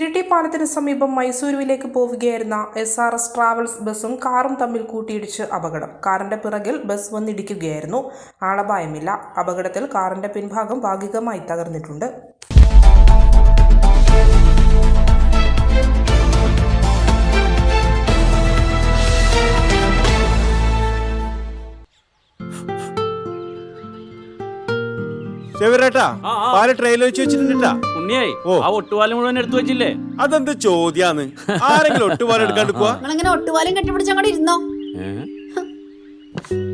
ഇരിട്ടി പാലത്തിന് സമീപം മൈസൂരുവിലേക്ക് പോവുകയായിരുന്ന എസ് ആർ എസ് ട്രാവൽസ് ബസ്സും കാറും തമ്മിൽ കൂട്ടിയിടിച്ച് അപകടം. കാറിന്റെ പിറകിൽ ബസ് വന്നിടിക്കുകയായിരുന്നു. ആളപായമില്ല. അപകടത്തിൽ കാറിന്റെ പിൻഭാഗം ഭാഗികമായി തകർന്നിട്ടുണ്ട്. ചെവിരേട്ടാ പാല ട്രെയിൽ വെച്ച് വെച്ചിട്ടുണ്ടാ ഉണ്ണിയായി ഓ. ആ ഒട്ടുപാലം മുഴുവൻ എടുത്തു വെച്ചില്ലേ? അതെന്ത് ചോദ്യാന്ന്? ആരെങ്കിലും ഒട്ടുപാലം എടുക്കാണ്ട് പോവാ. നിങ്ങളിങ്ങനെ ഒട്ടുപാലും കെട്ടിപ്പിടിച്ച് അങ്ങോട്ട് ഇരുന്നോ?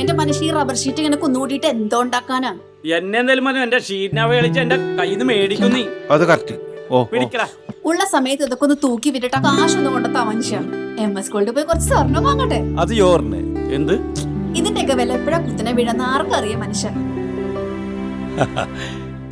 എന്റെ മനുഷ്യ ഈ റബ്ബർ ഷീറ്റ് ഇങ്ങനെ കുന്നുകൂട്ടിയിട്ട് എന്തോ ഉണ്ടാക്കാനാ? എന്നെ എന്തായാലും മതി എന്റെ ഷീറ്റിനെ കളിച്ച് എന്റെ കയ്യിൽ നിന്ന് മേടിക്കും നീ. അത് കറക്റ്റ് ഓ. പിടിക്കടാ. ഉള്ള സമയത്ത് ഇതൊക്കെ ഒന്ന് തൂക്കി വിട്ടിട്ട് ആ കാശൊന്നും കൊണ്ടെത്താ മനുഷ്യ. എം എസ് സ്കൂളിൽ പോയി കുറച്ച് സ്വർണം വാങ്ങട്ടെ. അത് യോറിന്. എന്ത്? ഇതിന്റെയൊക്കെ വില എപ്പോഴാ കുത്തിനെ വീഴുന്ന ആർക്കറിയാം മനുഷ്യ.